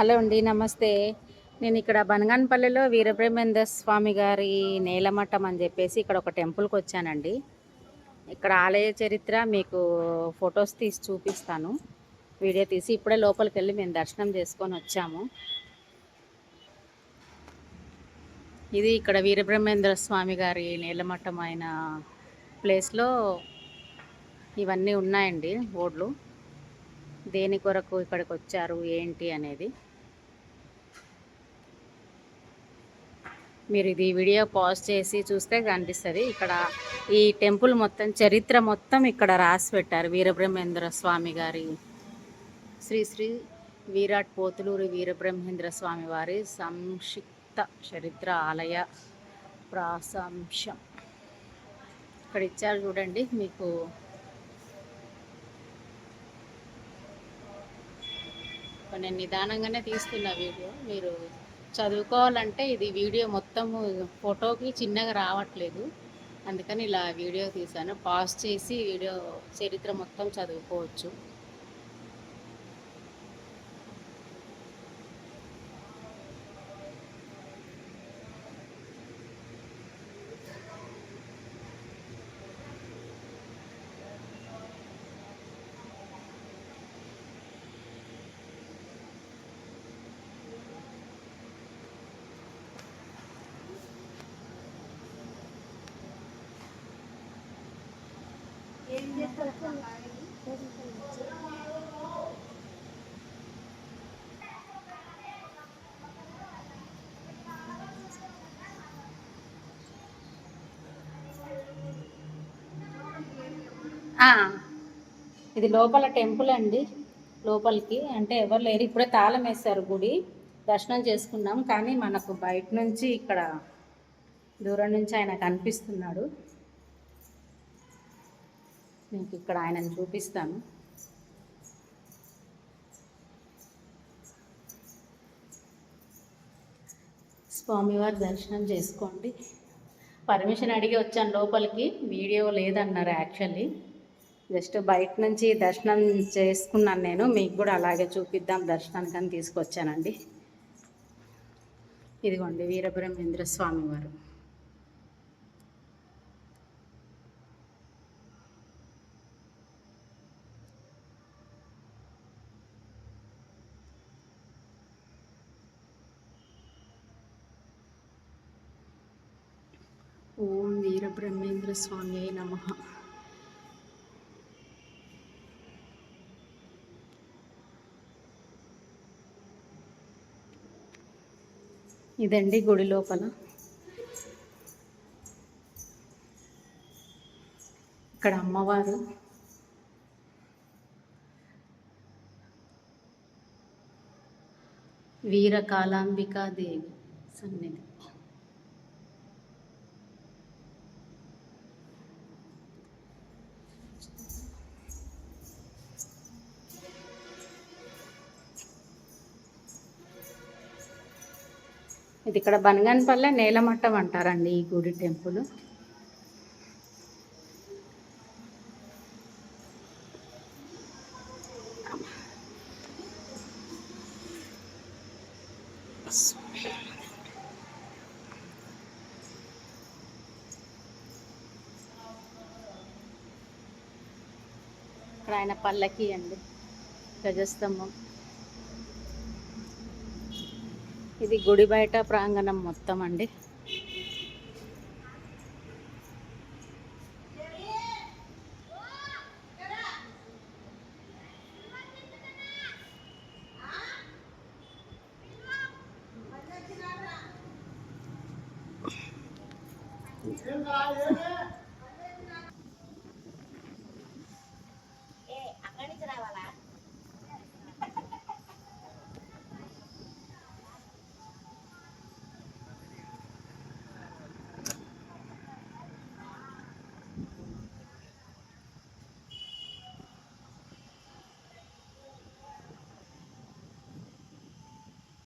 Hello అండి నమస్తే. నేను ఇక్కడ బనగానపల్లెలో వీరబ్రహ్మేంద్ర స్వామి గారి నేలమట్టం అని చెప్పేసి ఇక్కడ ఒక టెంపుల్కి వచ్చానండి. ఇక్కడ ఆలయ చరిత్ర మీకు ఫొటోస్ తీసి చూపిస్తాను. వీడియో తీసి ఇప్పుడే లోపలికి వెళ్ళి మేము దర్శనం చేసుకొని వచ్చాము. ఇది ఇక్కడ వీరబ్రహ్మేంద్ర స్వామి గారి నేలమట్టం అయిన ప్లేస్లో ఇవన్నీ ఉన్నాయండి బోర్డులు. దేని కొరకు ఇక్కడికి వచ్చారు ఏంటి అనేది. మీరు ఇది వీడియో పాజ్ చేసి చూస్తే కనిపిస్తుంది. ఇక్కడ ఈ టెంపుల్ మొత్తం చరిత్ర మొత్తం ఇక్కడ రాసి పెట్టారు వీరబ్రహ్మేంద్ర స్వామి గారి. శ్రీ శ్రీ వీరాట్ పోతులూరి వీరబ్రహ్మేంద్ర స్వామి వారి సంక్షిప్త చరిత్ర ఆలయ ప్రాసంశం. ఇక్కడ ఇచ్చారు చూడండి మీకు. నేను నిదానంగానే తీస్తున్న వీడియో మీరు చదువుకోవాలంటే ఇది వీడియో మొత్తము ఫోటోకి చిన్నగా రావట్లేదు. అందుకని ఇలా వీడియో తీశాను. పాజ్ చేసి వీడియో చరిత్ర మొత్తం చదువుకోవచ్చు. ఇది లోపల టెంపుల్ అండి లోపలికి. అంటే ఎవరు లేరు ఇప్పుడే తాళం వేశారు గుడి. దర్శనం చేసుకున్నాం కానీ మనకు బయట నుంచి ఇక్కడ దూరం నుంచి ఆయన కనిపిస్తున్నాడు. మీకు ఇక్కడ ఆయనను చూపిస్తాను. స్వామివారి దర్శనం చేసుకోండి. పర్మిషన్ అడిగి వచ్చాను లోపలికి. వీడియో లేదన్నారు యాక్చువల్లీ. జస్ట్ బయట నుంచి దర్శనం చేసుకున్నాను నేను. మీకు కూడా అలాగే చూపిద్దాం దర్శనానికి అని తీసుకొచ్చానండి. ఇదిగోండి వీరబ్రహ్మేంద్ర స్వామి వారు. ఓం వీరబ్రహ్మేంద్ర స్వామి నమ. ఇదండి గుడి లోపల. ఇక్కడ అమ్మవారు. వీరకాలాంబికా దేవి సన్నిధి. ఇది ఇక్కడ బనగానపల్లె నేలమట్టం అంటారండి ఈ గుడి టెంపుల్. ఇక్కడ ఆయన పల్లకి అండి గజస్తంభం ఇది గుడి బయట ప్రాంగణం మొత్తం అండి.